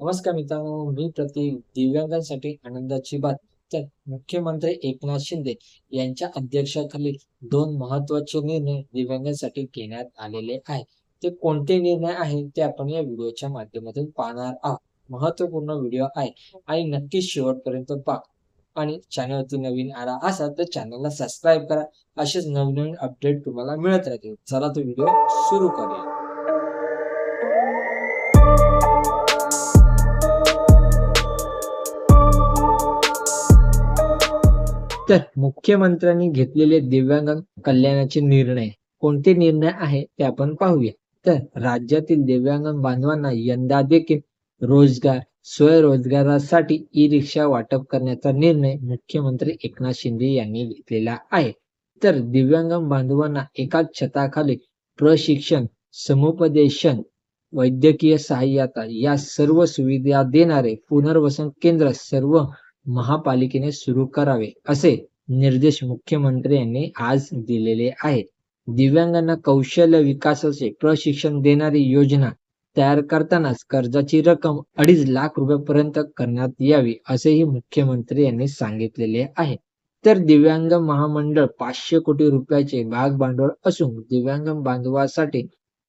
नमस्कार मित्रांनो मी प्रतीक दिव्यांगांसाठी आनंदाची बात तर मुख्यमंत्री एकनाथ शिंदे यांच्या अध्यक्षाखाली दोन महत्त्वाचे निर्णय दिव्यांगांसाठी घेण्यात आलेले आहे ते कोणते निर्णय आहेत ते आपण या व्हिडिओच्या माध्यमातून पाहणार आहोत. महत्त्वपूर्ण व्हिडिओ आहे आणि नक्कीच शेवटपर्यंत पहा. आणि चॅनलवरती नवीन आला असाल तर चॅनलला सबस्क्राईब करा. असेच नवनवीन अपडेट तुम्हाला मिळत राहतील. चला तो व्हिडिओ सुरू करूया. तर मुख्यमंत्र्यांनी घेतलेले दिव्यांग कल्याणाचे निर्णय. कोणते निर्णय आहे ते आपण पाहूया. तर राज्यातील दिव्यांग बांधवांना यंदा देखील रोजगार स्वयंरोजगारासाठी ई रिक्षा वाटप करण्याचा निर्णय मुख्यमंत्री एकनाथ शिंदे यांनी घेतलेला आहे. तर दिव्यांग बांधवांना एकाच छताखाली प्रशिक्षण समुपदेशन वैद्यकीय सहाय्यता या सर्व सुविधा देणारे पुनर्वसन केंद्र सर्व महापालिकेने सुरू करावे असे निर्देश मुख्यमंत्री यांनी आज दिलेले आहेत. दिव्यांगांना कौशल्य विकासाचे प्रशिक्षण देणारी योजना तयार करतानाच कर्जाची रक्कम अडीच लाख रुपयापर्यंत करण्यात यावी असेही मुख्यमंत्री यांनी सांगितलेले आहे. तर दिव्यांग महामंडळ पाचशे कोटी रुपयाचे भाग भांडवल असून दिव्यांग बांधवासाठी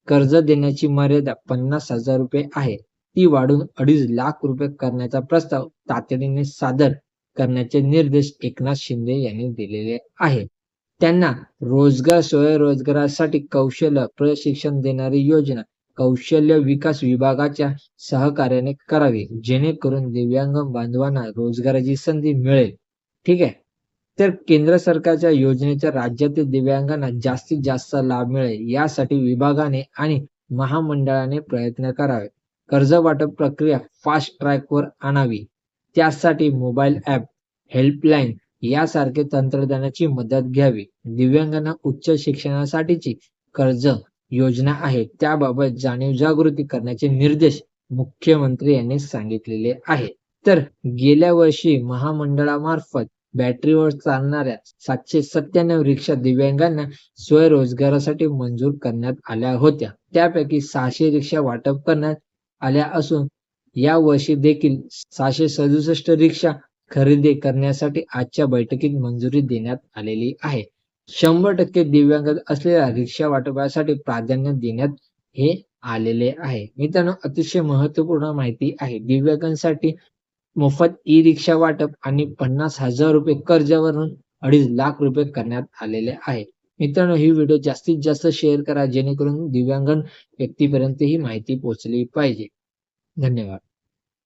कर्ज देण्याची मर्यादा पन्नास हजार रुपये आहे. ती वाढून अडीच लाख रुपये करण्याचा प्रस्ताव तातडीने सादर करण्याचे निर्देश एकनाथ शिंदे यांनी दिलेले आहे त्यांना रोजगार स्वयंरोजगारासाठी कौशल्य प्रशिक्षण देणारी योजना कौशल्य विकास विभागाच्या सहकार्याने करावी जेणेकरून दिव्यांग बांधवांना रोजगाराची संधी मिळेल. ठीक आहे? तर केंद्र सरकारच्या योजनेचा राज्यातील दिव्यांगांना जास्तीत जास्त लाभ मिळेल यासाठी विभागाने आणि महामंडळाने प्रयत्न करावे. कर्ज वाटप प्रक्रिया फास्ट ट्रॅकवर आणावी. त्यासाठी मोबाईल ऍप हेल्पलाईन यासारखे तंत्रज्ञानाची मदत घ्यावी. दिव्यांगांना उच्च शिक्षणासाठीची कर्ज योजना आहे. त्याबाबत जाणीव जागृती करण्याचे निर्देश मुख्यमंत्री यांनी सांगितलेले आहे तर गेल्या वर्षी महामंडळामार्फत बॅटरीवर चालणाऱ्या सातशे सत्त्याण्णव रिक्षा दिव्यांगांना स्वयंरोजगारासाठी मंजूर करण्यात आल्या होत्या. त्यापैकी सहाशे रिक्षा वाटप करण्यात आल्या असून या वर्षी देखील सहाशे सदुसष्ट रिक्षा खरेदी करण्यासाठी आजच्या बैठकीत मंजुरी देण्यात आलेली आहे. शंभर टक्के दिव्यांग असलेल्या रिक्षा वाटपासाठी प्राधान्य देण्यात हे आलेले आहे. मित्रांनो अतिशय महत्त्वपूर्ण माहिती आहे. दिव्यांगांसाठी मोफत ई रिक्षा वाटप आणि पन्नास हजार रुपये कर्जावरून अडीच लाख रुपये करण्यात आलेले आहे. मित्रांनो ही व्हिडिओ जास्तीत जास्त शेअर करा जेणेकरून दिव्यांगण व्यक्तीपर्यंत ही माहिती पोहोचली पाहिजे. धन्यवाद.